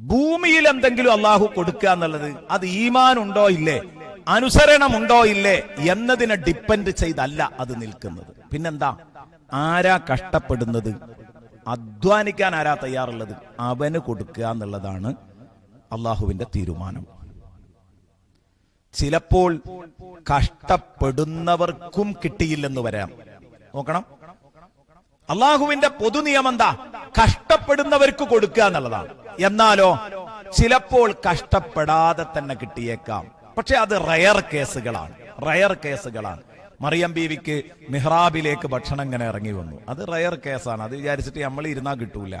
ഭൂമിയിൽ എന്തെങ്കിലും അള്ളാഹു കൊടുക്കുക എന്നുള്ളത് അത് ഈമാൻ ഉണ്ടോ ഇല്ലേ? അനുസരണം ഉണ്ടോ ഇല്ലേ? എന്നതിനെ ഡിപ്പെൻഡ് ചെയ്തല്ല അത് നിൽക്കുന്നത്. പിന്നെന്താ? ആരാ കഷ്ടപ്പെടുന്നത്? അധ്വാനിക്കാൻ ആരാ തയ്യാറുള്ളത്? അവന് കൊടുക്കുക എന്നുള്ളതാണ് അള്ളാഹുവിന്റെ തീരുമാനം. ചിലപ്പോൾ കഷ്ടപ്പെടുന്നവർക്കും കിട്ടിയില്ലെന്ന് വരാം. നോക്കണം. അള്ളാഹുവിന്റെ പൊതു നിയമം എന്താ? കഷ്ടപ്പെടുന്നവർക്ക് കൊടുക്കുക എന്നുള്ളതാണ്. എന്നാലോ ചിലപ്പോൾ കഷ്ടപ്പെടാതെ തന്നെ കിട്ടിയേക്കാം. പക്ഷെ അത് റയർ കേസുകളാണ് റയർ കേസുകളാണ് മറിയം ബീവിക്ക് മിഹ്റാബിലേക്ക് ഭക്ഷണം ഇങ്ങനെ ഇറങ്ങി വന്നു. അത് റയർ കേസാണ് അത് വിചാരിച്ചിട്ട് നമ്മൾ ഇരുന്നാ കിട്ടൂല.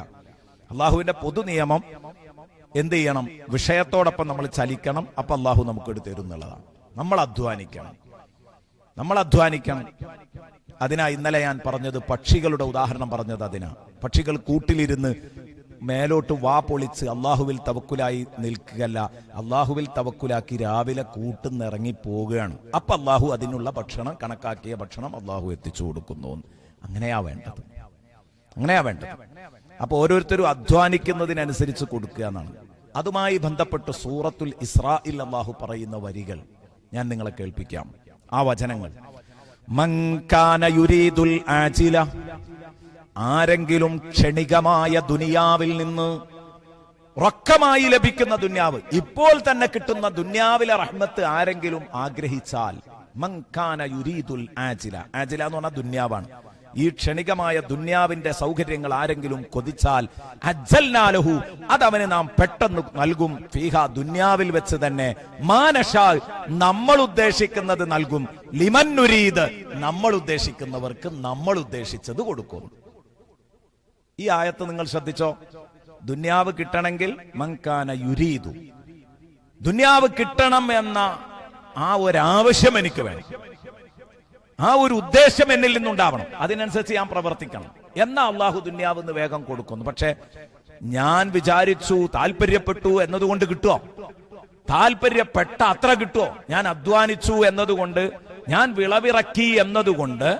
അള്ളാഹുവിന്റെ പൊതു നിയമം എന്ത് ചെയ്യണം? വിഷയത്തോടൊപ്പം നമ്മൾ ചലിക്കണം. അപ്പൊ അള്ളാഹു നമുക്ക് എടുത്തു തരും എന്നുള്ളതാണ്. നമ്മൾ അധ്വാനിക്കണം. നമ്മൾ അധ്വാനിക്കണം. അതിനാ ഇന്നലെ ഞാൻ പറഞ്ഞത് പക്ഷികളുടെ ഉദാഹരണം പറഞ്ഞത് അതിനാ. പക്ഷികൾ കൂട്ടിലിരുന്ന് മേലോട്ട് വാ പൊളിച്ച് അള്ളാഹുവിൽ തവക്കുലായി നിൽക്കുകയല്ല. അള്ളാഹുവിൽ തവക്കുലാക്കി രാവിലെ കൂട്ടുന്നിറങ്ങി പോവുകയാണ്. അപ്പൊ അള്ളാഹു അതിനുള്ള ഭക്ഷണം കണക്കാക്കിയ ഭക്ഷണം അള്ളാഹു എത്തിച്ചു കൊടുക്കുന്നു. അങ്ങനെയാ വേണ്ടത്. അങ്ങനെയാ വേണ്ടത്. അപ്പൊ ഓരോരുത്തരും അധ്വാനിക്കുന്നതിനനുസരിച്ച് കൊടുക്കുക എന്നാണ്. അതുമായി ബന്ധപ്പെട്ട് സൂറത്തുൽ ഇസ്രായിൽ അള്ളാഹു പറയുന്ന വരികൾ ഞാൻ നിങ്ങളെ കേൾപ്പിക്കാം. ആ വചനങ്ങൾ. മങ്കാന യുരീദുൽ ആജില ആരെങ്കിലും ക്ഷണികമായ ദുനിയാവിൽ നിന്ന് റൊക്കമായി ലഭിക്കുന്ന ദുന്യാവ് ഇപ്പോൾ തന്നെ കിട്ടുന്ന ദുന്യാവിലെ റഹ്മത്ത് ആരെങ്കിലും ആഗ്രഹിച്ചാൽ മങ്കാന യുരീദുൽ ആജില. ആജില എന്ന് പറഞ്ഞാൽ ദുന്യാവാണ്. ഈ ക്ഷണികമായ ദുന്യാവിന്റെ സൗകര്യങ്ങൾ ആരെങ്കിലും കൊതിച്ചാൽ അജ്ജൽനാലഹു അതവന് നാം പെട്ടെന്ന് നൽകും. ഫീഹ ദുന്യാവിൽ വെച്ച് തന്നെ മാനഷാ നമ്മൾ ഉദ്ദേശിക്കുന്നത് നൽകും. ലിമന്നുരീത് നമ്മൾ ഉദ്ദേശിക്കുന്നവർക്ക് നമ്മൾ ഉദ്ദേശിച്ചത് കൊടുക്കും. ഈ ആയത്ത് നിങ്ങൾ ശ്രദ്ധിച്ചോ? ദുന്യാവ് കിട്ടണമെങ്കിൽ മങ്കാന യുരീതു ദുന്യാവ് കിട്ടണം എന്ന ആ ഒരു ആവശ്യം എനിക്ക് വേണം. ആ ഒരു ഉദ്ദേശം എന്നിൽ നിന്നുണ്ടാവണം. അതിനനുസരിച്ച് ഞാൻ പ്രവർത്തിക്കണം. എന്നാ അള്ളാഹു ദുന്യാവ് എന്ന് വേഗം കൊടുക്കുന്നു. പക്ഷേ ഞാൻ വിചാരിച്ചു താല്പര്യപ്പെട്ടു എന്നതുകൊണ്ട് കിട്ടുമോ താല്പര്യപ്പെട്ട അത്ര കിട്ടുമോ ഞാൻ അധ്വാനിച്ചു എന്നതുകൊണ്ട് ഞാൻ വിളവിറക്കി എന്നതുകൊണ്ട്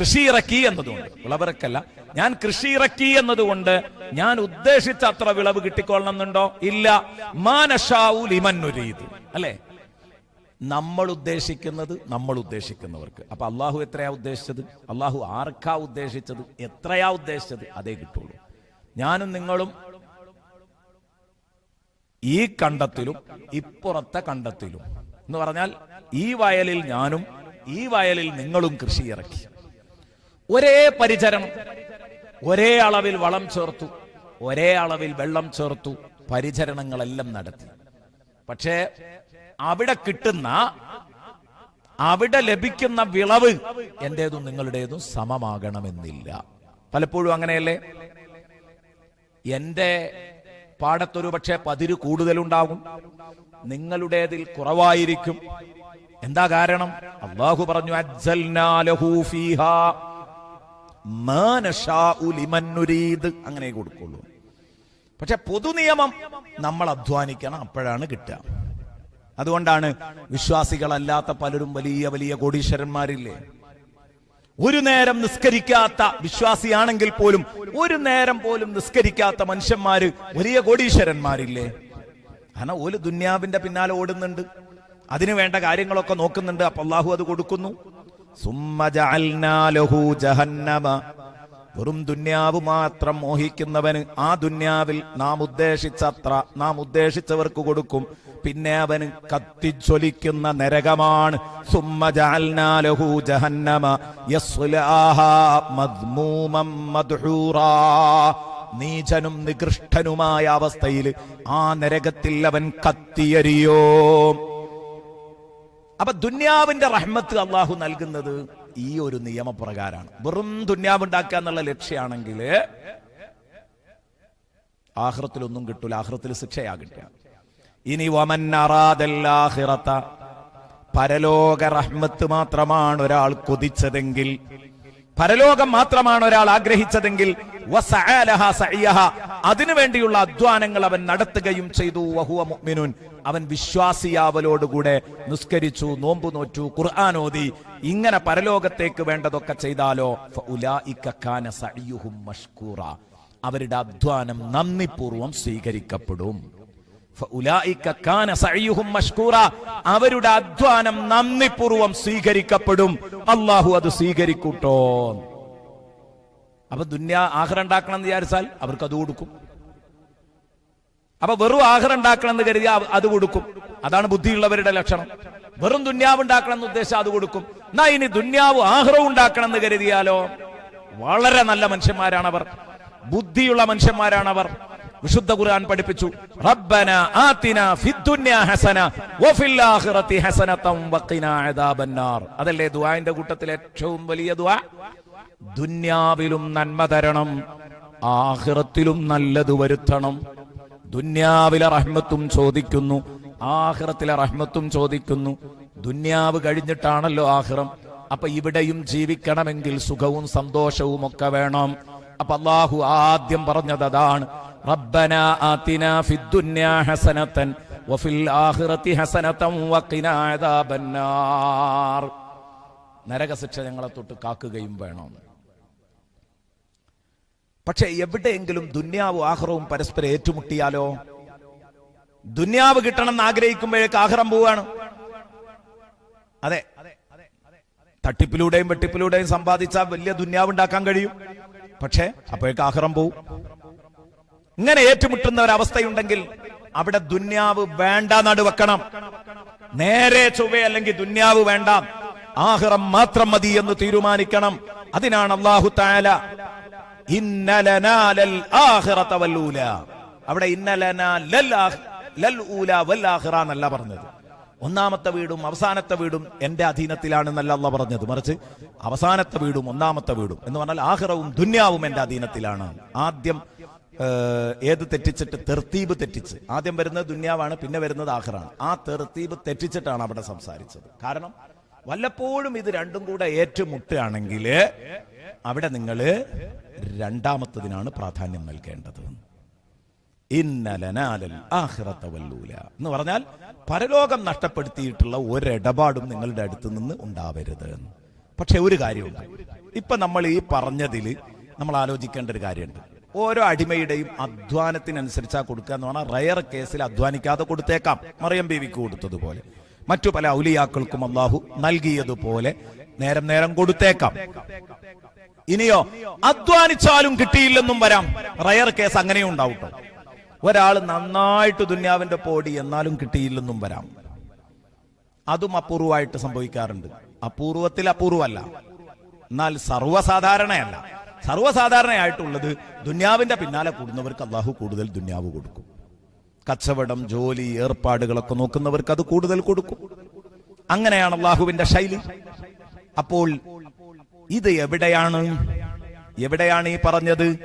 കൃഷി ഇറക്കി എന്നതുകൊണ്ട്. വിളവിറക്കല്ല ഞാൻ കൃഷി ഇറക്കി എന്നതുകൊണ്ട് ഞാൻ ഉദ്ദേശിച്ച അത്ര വിളവ് കിട്ടിക്കൊള്ളണമെന്നുണ്ടോ? ഇല്ല. മാനഷാവു ലിമന്നുരീത് അല്ലേ? നമ്മൾ ഉദ്ദേശിക്കുന്നത് നമ്മൾ ഉദ്ദേശിക്കുന്നവർക്ക്. അപ്പൊ അള്ളാഹു എത്രയാ ഉദ്ദേശിച്ചത്? അള്ളാഹു ആർക്കാ ഉദ്ദേശിച്ചത്? എത്രയാ ഉദ്ദേശിച്ചത്? അതേ കിട്ടുള്ളൂ. ഞാനും നിങ്ങളും ഈ കണ്ടത്തിലും ഇപ്പുറത്തെ കണ്ടത്തിലും എന്ന് പറഞ്ഞാൽ ഈ വയലിൽ ഞാനും ഈ വയലിൽ നിങ്ങളും കൃഷി ഇറക്കി. ഒരേ പരിചരണം. ഒരേ അളവിൽ വളം ചേർത്തു ഒരേ അളവിൽ വെള്ളം ചേർത്തു പരിചരണങ്ങളെല്ലാം നടത്തി. പക്ഷേ അവിടെ കിട്ടുന്ന അവിടെ ലഭിക്കുന്ന വിളവ് എന്റേതും നിങ്ങളുടേതും സമമാകണമെന്നില്ല. പലപ്പോഴും അങ്ങനെയല്ലേ? എന്റെ പാടത്തൊരു പക്ഷേ പതിര് കൂടുതലുണ്ടാകും നിങ്ങളുടേതിൽ കുറവായിരിക്കും. എന്താ കാരണം? അള്ളാഹു പറഞ്ഞു അജ്ജൽനാ അങ്ങനെ കൊടുക്കുള്ളൂ. പക്ഷെ പൊതു നിയമം നമ്മൾ അധ്വാനിക്കണം അപ്പോഴാണ് കിട്ടുക. അതുകൊണ്ടാണ് വിശ്വാസികളല്ലാത്ത പലരും വലിയ വലിയ കോടീശ്വരന്മാരില്ലേ? ഒരു നേരം നിസ്കരിക്കാത്ത വിശ്വാസിയാണെങ്കിൽ പോലും ഒരു നേരം പോലും നിസ്കരിക്കാത്ത മനുഷ്യന്മാര് വലിയ കോടീശ്വരന്മാരില്ലേ? കാരണം ഒരു ദുന്യാവിന്റെ പിന്നാലെ ഓടുന്നുണ്ട്. അതിനു വേണ്ട കാര്യങ്ങളൊക്കെ നോക്കുന്നുണ്ട്. അപ്പൊ അള്ളാഹു അത് കൊടുക്കുന്നു. വെറും ദുന്യാവ് മാത്രം മോഹിക്കുന്നവന് ആ ദുന്യാവിൽ നാം ഉദ്ദേശിച്ചത്ര നാം ഉദ്ദേശിച്ചവർക്ക് കൊടുക്കും. പിന്നെ അവന് കത്തിജ്വലിക്കുന്ന നരകമാണ് നീചനും നികൃഷ്ടനുമായ അവസ്ഥയിൽ ആ നരകത്തിൽ അവൻ കത്തിയരിയോ അപ്പൊ ദുന്യാവിന്റെ റഹ്മത്ത് അള്ളാഹു നൽകുന്നത് ഈ ഒരു നിയമപ്രകാരമാണ്. വെറും ദുന്യാവ് ഉണ്ടാക്കുക എന്നുള്ള ലക്ഷ്യമാണെങ്കിൽ ആഹ്റത്തിലൊന്നും കിട്ടൂല. ആഹ്റത്തിൽ ശിക്ഷയാകട്ടെ ഇനി വമൻ അറാദല്ലാഹിറത്ത പരലോക റഹ്മത്ത് മാത്രമാണ് ഒരാൾ കൊതിച്ചതെങ്കിൽ പരലോകം മാത്രമാണ് ഒരാൾ ആഗ്രഹിച്ചതെങ്കിൽ അതിനുവേണ്ടിയുള്ള അധ്വാനങ്ങൾ അവൻ നടത്തുകയും ചെയ്തു. വഹുവ മുഅ്മിനുൻ. അവൻ വിശ്വാസിയാവലോടുകൂടെ നിസ്കരിച്ചു നോമ്പു നോറ്റു ഖുർആൻ ഓതി. ഇങ്ങനെ പരലോകത്തേക്ക് വേണ്ടതൊക്കെ ചെയ്താലോ? മഷ്കൂറ. അവരുടെ അധ്വാനം നന്ദിപൂർവം സ്വീകരിക്കപ്പെടും. അവരുടെ അധ്വാനം നന്ദിപൂർവം സ്വീകരിക്കപ്പെടും. അള്ളാഹു അത് സ്വീകരിക്കൂട്ടോ. അപ്പൊ ദുന്യാ ആഹ്റം ഉണ്ടാക്കണം എന്ന് വിചാരിച്ചാൽ അവർക്ക് അത് കൊടുക്കും. അപ്പൊ വെറും ആഹാരം ഉണ്ടാക്കണം എന്ന് കരുതി അത് കൊടുക്കും. അതാണ് ബുദ്ധിയുള്ളവരുടെ ലക്ഷണം. വെറും ദുന്യാവ് ഉണ്ടാക്കണം എന്ന് ഉദ്ദേശം അത് കൊടുക്കും. എന്നാ ഇനി ദുന്യാവ് ആഹ്റവും ഉണ്ടാക്കണം എന്ന് കരുതിയാലോ? വളരെ നല്ല മനുഷ്യന്മാരാണവർ. ബുദ്ധിയുള്ള മനുഷ്യന്മാരാണവർ. വിശുദ്ധ ഖുർആൻ പഠിപ്പിച്ചു. റബ്ബന ആതിന ഫിദ്ദുന്യാ ഹസന വഫിൽ ആഖിറതി ഹസനതം വഖിനാ അദാബന്നാർ. അതല്ലേ ദുആന്റെ കൂട്ടത്തിലെ ഏറ്റവും വലിയ ദുആ? ദുന്യാവിലും നന്മ തരണം ആഖിറത്തിലും നല്ലത് വരുത്തണം. ദുന്യാവിലെ റഹ്മത്തും ചോദിക്കുന്നു ആഖിറത്തിലെ റഹ്മത്തും ചോദിക്കുന്നു. ദുന്യാവ് കഴിഞ്ഞിട്ടാണല്ലോ ആഖിറം അപ്പൊ ഇവിടെയും ജീവിക്കണമെങ്കിൽ സുഖവും സന്തോഷവും ഒക്കെ വേണം. അപ്പൊ അള്ളാഹു ആദ്യം പറഞ്ഞത് അതാണ്. റബ്ബന ആതിന ഫിദ്ദുന്യാ ഹസനതൻ വഫിൽ ആഖിറതി ഹസനതൻ വഖിനാ അദാബന്നാർ. നരകശിക്ഷ ഞങ്ങളെ തൊട്ട് കാക്കുകയും വേണം. പക്ഷെ എവിടെയെങ്കിലും ദുന്യാവും ആഹ്റവും പരസ്പരം ഏറ്റുമുട്ടിയാലോ? ദുന്യാവ് കിട്ടണം എന്ന് ആഗ്രഹിക്കുമ്പോഴേക്ക് ആഹ്റം പോവാണ്. അതെ. തട്ടിപ്പിലൂടെയും വെട്ടിപ്പിലൂടെയും സമ്പാദിച്ചാൽ വലിയ ദുന്യാവ് ഉണ്ടാക്കാൻ കഴിയും. പക്ഷേ അപ്പോഴേക്ക് ആഹ്റം പോവും. ഇങ്ങനെ ഏറ്റുമുട്ടുന്ന ഒരവസ്ഥയുണ്ടെങ്കിൽ അവിടെ ദുന്യാവ് വേണ്ട നടുവെക്കണം നേരെ ചൊവ്വേ അല്ലെങ്കിൽ ദുന്യാവ് വേണ്ട. ആഹ്റം മാത്രം മതി എന്ന് തീരുമാനിക്കണം. അതിനാണ് അള്ളാഹു താല ഇന്നലനാലൽ ആഖിറത വല്ലൂല അവിടെ ഇന്നലനാ ലൽ ലൽ ഊല വൽ ആഖിറ എന്നല്ല പറഞ്ഞത്. ഒന്നാമത്തെ വീടും അവസാനത്തെ വീടും എന്റെ അധീനത്തിലാണെന്നല്ല അള്ള പറഞ്ഞത്. മറിച്ച് അവസാനത്തെ വീടും ഒന്നാമത്തെ വീടും എന്ന് പറഞ്ഞാൽ ആഹ്റവും ദുന്യാവും എന്റെ അധീനത്തിലാണ്. ആദ്യം ഏത് തെറ്റിച്ചിട്ട്? തെർത്തീബ് തെറ്റിച്ച്. ആദ്യം വരുന്നത് ദുന്യാവാണ് പിന്നെ വരുന്നത് ആഹ്റാണ് ആ തെർത്തീബ് തെറ്റിച്ചിട്ടാണ് അവിടെ സംസാരിച്ചത്. കാരണം വല്ലപ്പോഴും ഇത് രണ്ടും കൂടെ ഏറ്റുമുട്ടുകയാണെങ്കിൽ അവിടെ നിങ്ങൾ രണ്ടാമത്തതിനാണ് പ്രാധാന്യം നൽകേണ്ടത്. എന്ന് പറഞ്ഞാൽ പരലോകം നഷ്ടപ്പെടുത്തിയിട്ടുള്ള ഒരിടപാടും നിങ്ങളുടെ അടുത്ത് നിന്ന് ഉണ്ടാവരുത്. പക്ഷെ ഒരു കാര്യമുണ്ട്. ഇപ്പൊ നമ്മൾ ഈ പറഞ്ഞതിൽ നമ്മൾ ആലോചിക്കേണ്ട ഒരു കാര്യമുണ്ട്. ഓരോ അടിമയുടെയും അധ്വാനത്തിനനുസരിച്ചാ കൊടുക്കുക എന്ന് പറഞ്ഞാൽ റയർ കേസിൽ അധ്വാനിക്കാതെ കൊടുത്തേക്കാം. മറിയം ബീവിക്ക് കൊടുത്തതുപോലെ. മറ്റു പല ഔലിയാക്കൾക്കും അള്ളാഹു നൽകിയതുപോലെ നേരം നേരം കൊടുത്തേക്കാം. ഇനിയോ അധ്വാനിച്ചാലും കിട്ടിയില്ലെന്നും വരാം. റയർ കേസ് അങ്ങനെയും ഉണ്ടാവും. ഒരാൾ നന്നായിട്ട് ദുന്യാവിന്റെ പോടി എന്നാലും കിട്ടിയില്ലെന്നും വരാം. അതും അപൂർവമായിട്ട് സംഭവിക്കാറുണ്ട്. അപൂർവത്തിൽ അപൂർവമല്ല എന്നാൽ സർവസാധാരണയല്ല. സർവസാധാരണയായിട്ടുള്ളത് ദുന്യാവിന്റെ പിന്നാലെ കൂടുന്നവർക്ക് അള്ളാഹു കൂടുതൽ ദുന്യാവ് കൊടുക്കും. കച്ചവടം ജോലി ഏർപ്പാടുകളൊക്കെ നോക്കുന്നവർക്ക് അത് കൂടുതൽ കൊടുക്കും. അങ്ങനെയാണ് അള്ളാഹുവിന്റെ ശൈലി. അപ്പോൾ ഇത് എവിടെയാണ്? എവിടെയാണ് ഈ പറഞ്ഞത്?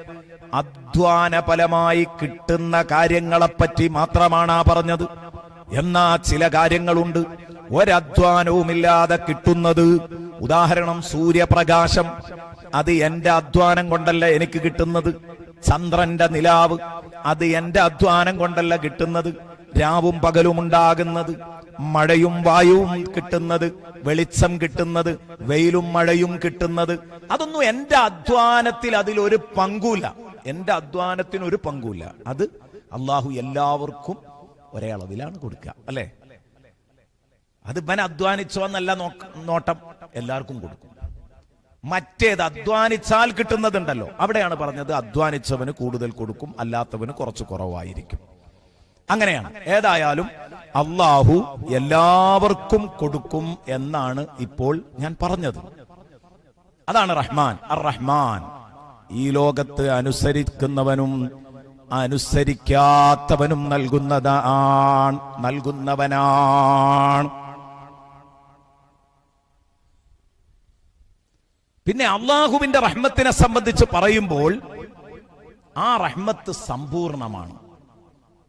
അധ്വാന ഫലമായി കിട്ടുന്ന കാര്യങ്ങളെപ്പറ്റി മാത്രമാണ് ആ പറഞ്ഞത്. എന്നാ ചില കാര്യങ്ങളുണ്ട്. ഒരധ്വാനവുമില്ലാതെ കിട്ടുന്നത്. ഉദാഹരണം സൂര്യപ്രകാശം. അത് എന്റെ അധ്വാനം കൊണ്ടല്ല എനിക്ക് കിട്ടുന്നത്. ചന്ദ്രന്റെ നിലാവ്. അത് എന്റെ അധ്വാനം കൊണ്ടല്ല കിട്ടുന്നത്. രാവും പകലും ഉണ്ടാകുന്നത്. മഴയും വായുവും കിട്ടുന്നത്. വെളിച്ചം കിട്ടുന്നത്. വെയിലും മഴയും കിട്ടുന്നത്. അതൊന്നും എന്റെ അധ്വാനത്തിൽ അതിലൊരു പങ്കുമില്ല എന്റെ അധ്വാനത്തിന് ഒരു പങ്കുമില്ല അത് അള്ളാഹു എല്ലാവർക്കും ഒരേ അളവിലാണ് കൊടുക്കുക. അല്ലേ? അത് ഇവൻ അധ്വാനിച്ചോ എന്നല്ല നോട്ടം. എല്ലാവർക്കും കൊടുക്കും. മറ്റേത് അധ്വാനിച്ചാൽ കിട്ടുന്നതുണ്ടല്ലോ. അവിടെയാണ് പറഞ്ഞത് അധ്വാനിച്ചവന് കൂടുതൽ കൊടുക്കും അല്ലാത്തവന് കുറച്ച് കുറവായിരിക്കും. അങ്ങനെയാണ്. ഏതായാലും അള്ളാഹു എല്ലാവർക്കും കൊടുക്കും എന്നാണ് ഇപ്പോൾ ഞാൻ പറഞ്ഞത്. അതാണ് റഹ്മാൻ. അർ റഹ്മാൻ ഈ ലോകത്ത് അനുസരിക്കുന്നവനും അനുസരിക്കാത്തവനും നൽകുന്നതാണ് നൽകുന്നവനാണ്. പിന്നെ അള്ളാഹുവിന്റെ റഹ്മത്തിനെ സംബന്ധിച്ച് പറയുമ്പോൾ ആ റഹ്മത്ത് സമ്പൂർണമാണ്.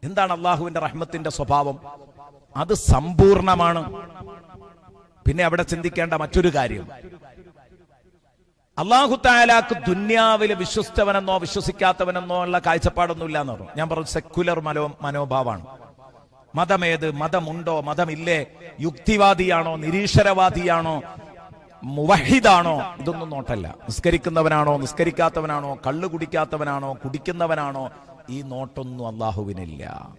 എന്താണ് അള്ളാഹുവിന്റെ റഹ്മത്തിന്റെ സ്വഭാവം? അത് സമ്പൂർണമാണ്. പിന്നെ അവിടെ ചിന്തിക്കേണ്ട മറ്റൊരു കാര്യം. അള്ളാഹു താലാക്ക് ദുന്യാവിൽ വിശ്വസിച്ചവനെന്നോ വിശ്വസിക്കാത്തവനെന്നോ ഉള്ള കാഴ്ചപ്പാടൊന്നുമില്ല എന്ന് പറഞ്ഞു. ഞാൻ പറഞ്ഞു സെക്കുലർ മനോ മനോഭാവമാണ്. മതമേത് മതമുണ്ടോ? മതമില്ലേ? യുക്തിവാദിയാണോ? നിരീശ്വരവാദിയാണോ? മുവഹിദാണോ? ഇതൊന്നും നോട്ടല്ല. നിസ്കരിക്കുന്നവനാണോ നിസ്കരിക്കാത്തവനാണോ കള്ളു കുടിക്കാത്തവനാണോ കുടിക്കുന്നവനാണോ? ഈ നോട്ടൊന്നും അള്ളാഹുവിനില്ല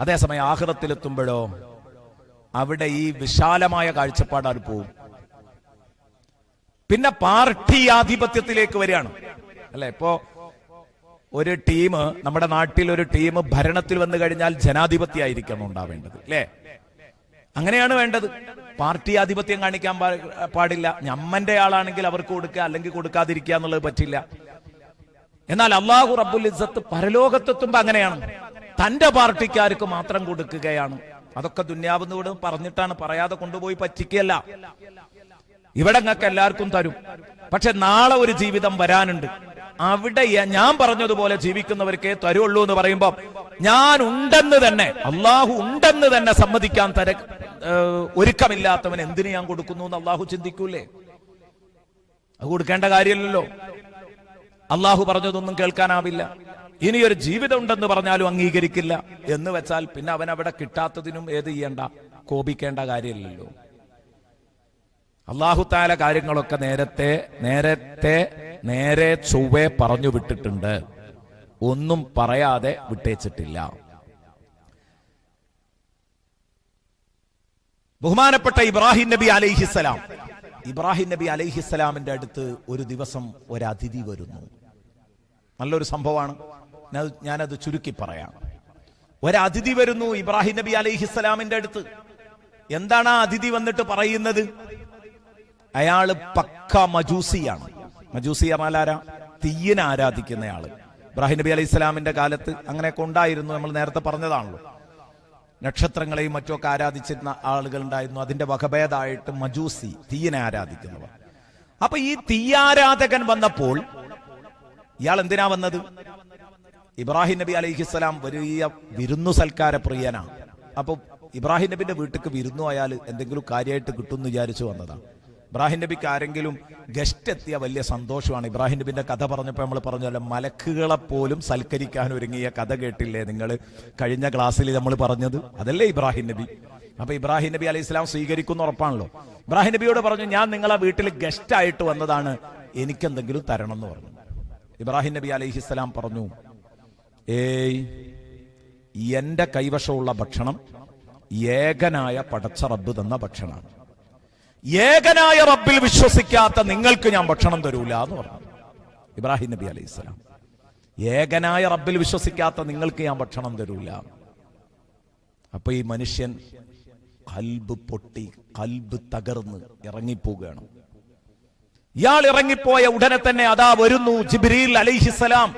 അതേസമയം ആഹ്റത്തിലെത്തുമ്പോഴോ അവിടെ ഈ വിശാലമായ കാഴ്ചപ്പാടാൽ പോവും? പിന്നെ പാർട്ടി ആധിപത്യത്തിലേക്ക് വരികയാണ്. അല്ലെ? ഇപ്പോ ഒരു ടീം നമ്മുടെ നാട്ടിൽ ഒരു ടീം ഭരണത്തിൽ വന്നു കഴിഞ്ഞാൽ ജനാധിപത്യമായിരിക്കണം ഉണ്ടാവേണ്ടത്. അല്ലേ? അങ്ങനെയാണ് വേണ്ടത്. പാർട്ടി ആധിപത്യം കാണിക്കാൻ പാടില്ല. ഞമ്മന്റെ ആളാണെങ്കിൽ അവർക്ക് കൊടുക്കുക അല്ലെങ്കിൽ കൊടുക്കാതിരിക്കുക എന്നുള്ളത് പറ്റില്ല. എന്നാൽ അള്ളാഹു റബ്ബുൽ ഇസ്സത്ത് പരലോകത്തെത്തുമ്പോ അങ്ങനെയാണ്. തന്റെ പാർട്ടിക്കാർക്ക് മാത്രം കൊടുക്കുകയാണ്. അതൊക്കെ ദുന്യാവെന്നോട് പറഞ്ഞിട്ടാണ് പറയാതെ കൊണ്ടുപോയി പറ്റിക്കല്ല ഇവിടെ നിങ്ങൾക്ക് എല്ലാവർക്കും തരും. പക്ഷെ നാളെ ഒരു ജീവിതം വരാനുണ്ട്. അവിടെ ഞാൻ പറഞ്ഞതുപോലെ ജീവിക്കുന്നവർക്കേ തരുള്ളൂ എന്ന് പറയുമ്പോൾ ഞാൻ ഉണ്ടെന്ന് തന്നെ അള്ളാഹു ഉണ്ടെന്ന് തന്നെ സമ്മതിക്കാൻ തര ഒരുക്കമില്ലാത്തവൻ എന്തിനു ഞാൻ കൊടുക്കുന്നു എന്ന് അള്ളാഹു ചിന്തിക്കൂലേ? അത് കൊടുക്കേണ്ട കാര്യമില്ലല്ലോ. അള്ളാഹു പറഞ്ഞതൊന്നും കേൾക്കാനാവില്ല. ഇനിയൊരു ജീവിതം ഉണ്ടെന്ന് പറഞ്ഞാലും അംഗീകരിക്കില്ല. എന്ന് വെച്ചാൽ പിന്നെ അവൻ അവിടെ കിട്ടാത്തതിനും ഏത് ചെയ്യണ്ട? കോപിക്കേണ്ട കാര്യമില്ലല്ലോ. അള്ളാഹു താല കാര്യങ്ങളൊക്കെ നേരത്തെ നേരത്തെ നേരെ ചൊവ്വെ പറഞ്ഞു വിട്ടിട്ടുണ്ട്. ഒന്നും പറയാതെ വിട്ടേച്ചിട്ടില്ല. ബഹുമാനപ്പെട്ട ഇബ്രാഹിം നബി അലൈഹിസ്സലാം ഇബ്രാഹിം നബി അലൈഹിസ്സലാമിന്റെ അടുത്ത് ഒരു ദിവസം ഒരു അതിഥി വരുന്നു. നല്ലൊരു സംഭവമാണ്. ഞാനത് ചുരുക്കി പറയാം. ഒരതിഥി വരുന്നു ഇബ്രാഹിം നബി അലൈഹിസ്സലാമിന്റെ അടുത്ത്. എന്താണ് ആ അതിഥി വന്നിട്ട് പറയുന്നത്? അയാൾ പക്ക മജൂസിയാണ്. മജൂസി തീയനെ ആരാധിക്കുന്ന ആരാധിക്കുന്നയാൾ. ഇബ്രാഹിം നബി അലൈഹി ഇസ്ലാമിന്റെ കാലത്ത് അങ്ങനെയൊക്കെ ഉണ്ടായിരുന്നു നമ്മൾ നേരത്തെ പറഞ്ഞതാണല്ലോ. നക്ഷത്രങ്ങളെയും മറ്റുമൊക്കെ ആരാധിച്ചിരുന്ന ആളുകൾ ഉണ്ടായിരുന്നു. അതിന്റെ വകഭേദമായിട്ട് മജൂസി തീയനെ ആരാധിക്കുന്നവർ. അപ്പൊ ഈ തീയാരാധകൻ വന്നപ്പോൾ ഇയാൾ എന്തിനാ വന്നത്? ഇബ്രാഹിം നബി അലൈഹിസ്സലാം വലിയ വിരുന്നു സൽക്കാര പ്രിയനാണ് അപ്പൊ ഇബ്രാഹിം നബിന്റെ വീട്ടിക്ക് വിരുന്നു ആയാൽ എന്തെങ്കിലും കാര്യമായിട്ട് കിട്ടും എന്ന് വിചാരിച്ചു വന്നതാണ് ഇബ്രാഹിം നബിക്ക് ആരെങ്കിലും ഗസ്റ്റ് എത്തിയ വലിയ സന്തോഷമാണ്. ഇബ്രാഹിം നബിന്റെ കഥ പറഞ്ഞപ്പോൾ നമ്മൾ പറഞ്ഞല്ലോ മലക്കുകളെ പോലും സൽക്കരിക്കാൻ ഒരുങ്ങിയ കഥ കേട്ടില്ലേ നിങ്ങൾ കഴിഞ്ഞ ക്ലാസ്സിൽ നമ്മൾ പറഞ്ഞത് അതല്ലേ ഇബ്രാഹിം നബി? അപ്പൊ ഇബ്രാഹിം നബി അലൈഹി സ്വലാം സ്വീകരിക്കുന്ന ഉറപ്പാണല്ലോ. ഇബ്രാഹിം നബിയോട് പറഞ്ഞു ഞാൻ നിങ്ങളെ വീട്ടിൽ ഗസ്റ്റ് ആയിട്ട് വന്നതാണ്. എനിക്കെന്തെങ്കിലും തരണം എന്ന് പറഞ്ഞു. ഇബ്രാഹിം നബി അലൈഹി അലൈഹിസ്സലാം പറഞ്ഞു ഏയ് എന്റെ കൈവശമുള്ള ഭക്ഷണം ഏകനായ പടച്ച റബ്ബ് തന്ന ഭക്ഷണമാണ്. ഏകനായ റബ്ബിൽ വിശ്വസിക്കാത്ത നിങ്ങൾക്ക് ഞാൻ ഭക്ഷണം തരൂല എന്ന് പറഞ്ഞു. ഇബ്രാഹിം നബി അലൈഹി സ്വലാം. ഏകനായ റബ്ബിൽ വിശ്വസിക്കാത്ത നിങ്ങൾക്ക് ഞാൻ ഭക്ഷണം തരൂല. അപ്പൊ ഈ മനുഷ്യൻ കൽബ് പൊട്ടി കൽബ് തകർന്ന് ഇറങ്ങിപ്പോവുകയാണ്. ഇയാൾ ഇറങ്ങിപ്പോയ ഉടനെ തന്നെ അതാ വരുന്നു ജിബ്രീൽ അലൈഹിസ്സലാം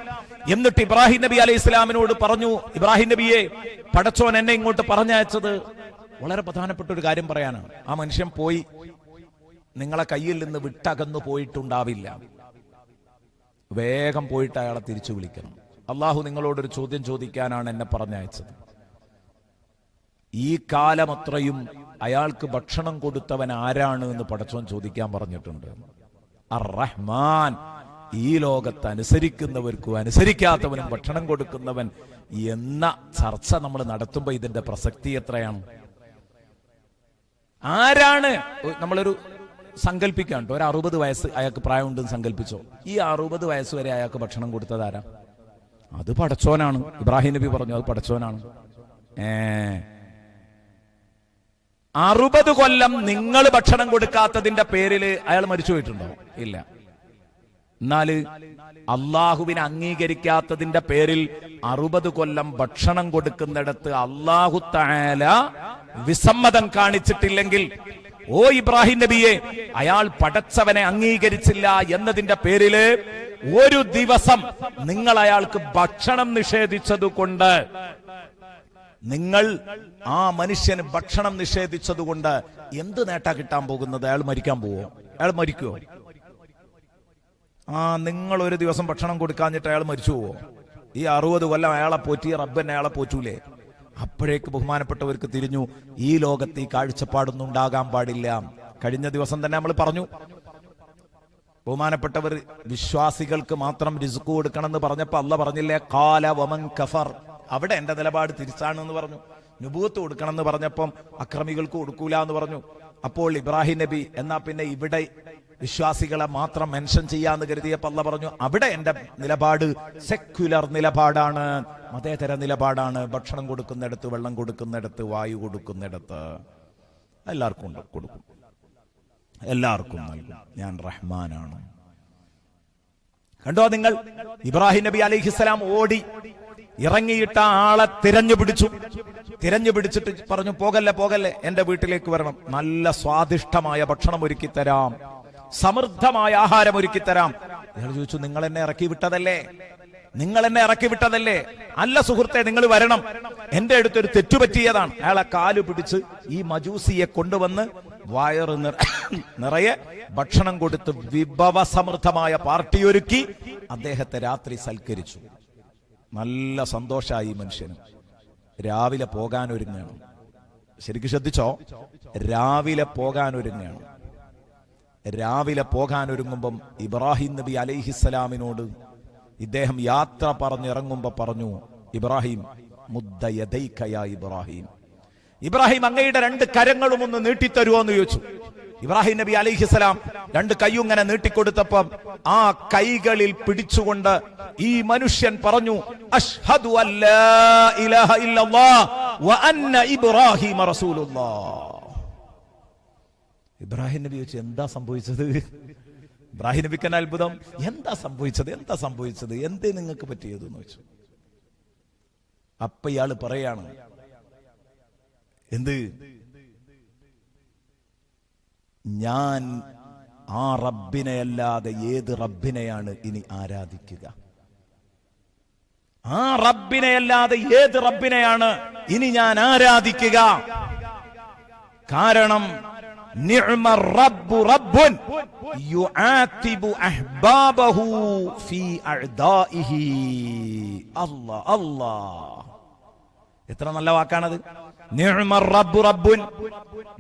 എന്നിട്ട് ഇബ്രാഹിം നബി അലൈഹി ഇസ്ലാമിനോട് പറഞ്ഞു ഇബ്രാഹിം നബിയെ പടച്ചോൻ എന്നെ ഇങ്ങോട്ട് പറഞ്ഞയച്ചത് വളരെ പ്രധാനപ്പെട്ട ഒരു കാര്യം പറയാനാണ്. ആ മനുഷ്യൻ പോയി നിങ്ങളെ കയ്യിൽ നിന്ന് വിട്ടകന്നു പോയിട്ടുണ്ടാവില്ല. വേഗം പോയിട്ട് അയാളെ തിരിച്ചു വിളിക്കണം. അള്ളാഹു നിങ്ങളോടൊരു ചോദ്യം ചോദിക്കാനാണ് എന്നെ പറഞ്ഞയച്ചത്. ഈ കാലമത്രയും അയാൾക്ക് ഭക്ഷണം കൊടുത്തവൻ ആരാണ് എന്ന് പടച്ചോൻ ചോദിക്കാൻ പറഞ്ഞിട്ടുണ്ട്. അർ റഹ്മാൻ ഈ ലോകത്ത് അനുസരിക്കുന്നവർക്കും അനുസരിക്കാത്തവനും ഭക്ഷണം കൊടുക്കുന്നവൻ എന്ന ചർച്ച നമ്മൾ നടത്തുമ്പോൾ ഇതിന്റെ പ്രസക്തി എത്രയാണ്? ആരാണ്? നമ്മളൊരു സങ്കല്പിക്കാൻ ഒരു അറുപത് വയസ്സ് അയാൾക്ക് പ്രായമുണ്ടെന്ന് സങ്കല്പിച്ചോ ഈ അറുപത് വയസ്സ് വരെ അയാൾക്ക് ഭക്ഷണം കൊടുത്തത് ആരാ? അത് പടച്ചോനാണ്. ഇബ്രാഹിം നബി പറഞ്ഞു അത് പടച്ചോനാണ്. ഏ. അറുപത് കൊല്ലം നിങ്ങൾ ഭക്ഷണം കൊടുക്കാത്തതിന്റെ പേരിൽ അയാൾ മരിച്ചു പോയിട്ടുണ്ടോ? ഇല്ല. എന്നാൽ അള്ളാഹുവിനെ അംഗീകരിക്കാത്തതിന്റെ പേരിൽ അറുപത് കൊല്ലം ഭക്ഷണം കൊടുക്കുന്നിടത്ത് അള്ളാഹു താല വിസമ്മതം കാണിച്ചിട്ടില്ലെങ്കിൽ ഓ ഇബ്രാഹിം നബിയെ അയാൾ പടച്ചവനെ അംഗീകരിച്ചില്ല എന്നതിന്റെ പേരിൽ ഒരു ദിവസം നിങ്ങൾ അയാൾക്ക് ഭക്ഷണം നിഷേധിച്ചതുകൊണ്ട് നിങ്ങൾ ആ മനുഷ്യന് ഭക്ഷണം നിഷേധിച്ചതുകൊണ്ട് എന്ത് നേട്ടാ കിട്ടാൻ പോകുന്നത്? അയാൾ മരിക്കാൻ പോവോ? അയാൾ മരിക്കുവോ? ആ നിങ്ങൾ ഒരു ദിവസം ഭക്ഷണം കൊടുക്കാഞ്ഞിട്ട് അയാൾ മരിച്ചു പോവോ? ഈ അറുപത് കൊല്ലം അയാളെ പോറ്റി റബ്ബൻ അയാളെ പോറ്റൂലേ? അപ്പോഴേക്ക് ബഹുമാനപ്പെട്ടവർക്ക് തിരിഞ്ഞു ഈ ലോകത്ത് ഈ കാഴ്ചപ്പാടൊന്നും ഉണ്ടാകാൻ പാടില്ല. കഴിഞ്ഞ ദിവസം തന്നെ നമ്മൾ പറഞ്ഞു ബഹുമാനപ്പെട്ടവർ വിശ്വാസികൾക്ക് മാത്രം റിസ്ക് കൊടുക്കണം എന്ന് പറഞ്ഞപ്പോ അല്ല പറഞ്ഞില്ലേ കാല വമൻ കഫർ. അവിടെ എന്റെ നിലപാട് തിരിച്ചാണെന്ന് പറഞ്ഞു. നുബൂത്ത് കൊടുക്കണം എന്ന് പറഞ്ഞപ്പം അക്രമികൾക്ക് കൊടുക്കൂല എന്ന് പറഞ്ഞു. അപ്പോൾ ഇബ്രാഹിം നബി എന്നാ പിന്നെ ഇവിടെ വിശ്വാസികളെ മാത്രം മെൻഷൻ ചെയ്യാന്ന് കരുതിയപ്പോൾ അല്ല പറഞ്ഞു അവിടെ എന്റെ നിലപാട് സെക്യുലർ നിലപാടാണ്. മതേതര നിലപാടാണ്. ഭക്ഷണം കൊടുക്കുന്നിടത്ത് വെള്ളം കൊടുക്കുന്നിടത്ത് വായു കൊടുക്കുന്നിടത്ത്. എല്ലാവർക്കും ഉണ്ട് കൊടുക്കും. എല്ലാവർക്കും നൽകും. ഞാൻ റഹ്മാനാണ്. കണ്ടോ നിങ്ങൾ? ഇബ്രാഹിം നബി അലൈഹിസ്സലാം ഓടി ഇറങ്ങിയിട്ട ആളെ തിരഞ്ഞു പിടിച്ചു. തിരഞ്ഞു പിടിച്ചിട്ട് പറഞ്ഞു പോകല്ലേ പോകല്ലേ എന്റെ വീട്ടിലേക്ക് വരണം. നല്ല സ്വാദിഷ്ടമായ ഭക്ഷണം ഒരുക്കി തരാം. സമൃദ്ധമായ ആഹാരം ഒരുക്കി തരാം. അയാൾ ചോദിച്ചു നിങ്ങൾ എന്നെ ഇറക്കി വിട്ടതല്ലേ? നിങ്ങൾ എന്നെ ഇറക്കി വിട്ടതല്ലേ? അല്ല സുഹൃത്തെ നിങ്ങൾ വരണം. എന്റെ അടുത്തൊരു തെറ്റുപറ്റിയതാണ് അയാളെ കാൽ പിടിച്ച് ഈ മജൂസിയെ കൊണ്ടുവന്ന് വയറ് നിറയെ ഭക്ഷണം കൊടുത്ത് വിഭവ സമൃദ്ധമായ പാർട്ടി ഒരുക്കി അദ്ദേഹത്തെ രാത്രി സൽക്കരിച്ചു. നല്ല സന്തോഷമായി മനുഷ്യന്. രാവിലെ പോകാൻ ഒരുങ്ങണം ശരിക്കും ശ്രദ്ധിച്ചോ? രാവിലെ പോകാൻ ഒരുങ്ങണം രാവിലെ പോകാൻ ഒരുങ്ങുമ്പം ഇബ്രാഹിം നബി അലൈഹിസ്സലാമിനോട് ഇദ്ദേഹം യാത്ര പറഞ്ഞിറങ്ങുമ്പോ പറഞ്ഞു ഇബ്രാഹിം മുദ്ദയദൈക്കയ ഇബ്രാഹിം. ഇബ്രാഹിം അങ്ങയുടെ രണ്ട് കരങ്ങളും ഒന്ന് നീട്ടിത്തരുമോ എന്ന് ചോദിച്ചു. ഇബ്രാഹിം നബി അലിഹിസലാം രണ്ട് കൈയും ഇങ്ങനെ നീട്ടിക്കൊടുത്തപ്പം ആ കൈകളിൽ പിടിച്ചുകൊണ്ട് ഈ മനുഷ്യൻ പറഞ്ഞു അഷ്ഹദു വ ഇബ്രാഹിം നബി ചോദിച്ചു എന്താ സംഭവിച്ചത്? ഇബ്രാഹിം നബിക്ക് തന്നെ അത്ഭുതം. എന്താ സംഭവിച്ചത്? എന്താ സംഭവിച്ചത്? എന്തേ നിങ്ങൾക്ക് പറ്റിയത് എന്ന് വെച്ചു അപ്പൊ ഇയാൾ പറയാണ് എന്ത്? ഞാൻ ആ റബ്ബിനെ അല്ലാതെ ഏത് റബ്ബിനെയാണ് ഇനി ആരാധിക്കുക? ആ റബ്ബിനെ അല്ലാതെ ഏത് റബ്ബിനെയാണ് ഇനി ഞാൻ ആരാധിക്കുക? കാരണം എത്ര നല്ല വാക്കാണത്?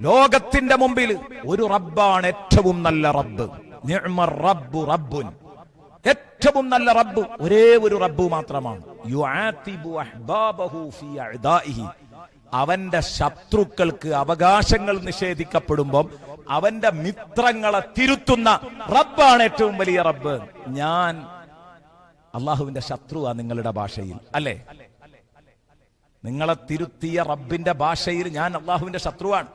ലോകത്തിന്റെ മുമ്പിൽ ഒരു റബ്ബാണ് ഏറ്റവും നല്ല റബ്ബ്. റബ്ബു റബ്ബുൻ ഏറ്റവും നല്ല റബ്ബ് ഒരേ ഒരു റബ്ബ് മാത്രമാണ്. അവന്റെ ശത്രുക്കൾക്ക് അവകാശങ്ങൾ നിഷേധിക്കപ്പെടുമ്പോൾ അവന്റെ മിത്രങ്ങളെ തിരുത്തുന്ന റബ്ബാണ് ഏറ്റവും വലിയ റബ്ബ്. ഞാൻ അള്ളാഹുവിന്റെ ശത്രുവാ നിങ്ങളുടെ ഭാഷയിൽ അല്ലേ? നിങ്ങളെ തിരുത്തിയ റബ്ബിന്റെ ഭാഷയിൽ ഞാൻ അള്ളാഹുവിന്റെ ശത്രുവാണ്.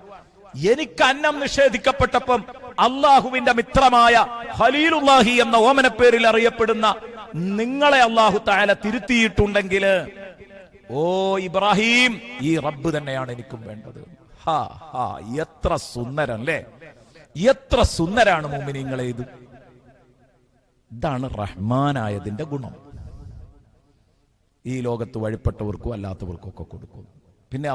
എനിക്ക് അന്നം നിഷേധിക്കപ്പെട്ടപ്പം അള്ളാഹുവിന്റെ മിത്രമായ ഹലീലുല്ലാഹി എന്ന ഓമന പേരിൽ അറിയപ്പെടുന്ന നിങ്ങളെ അള്ളാഹു താല തിരുത്തിയിട്ടുണ്ടെങ്കിൽ ഓ ഇബ്രാഹിം ഈ റബ്ബ് തന്നെയാണ് എനിക്കും വേണ്ടത്. ഹാ ഹാ എത്ര സുന്ദരൻ അല്ലേ എത്ര സുന്ദരാണ് മോമിനിങ്ങളെ ഇത്. ഇതാണ് റഹ്മാനായതിന്റെ ഗുണം. ഈ ലോകത്ത് വഴിപ്പെട്ടവർക്കും അല്ലാത്തവർക്കും ഒക്കെ കൊടുക്കും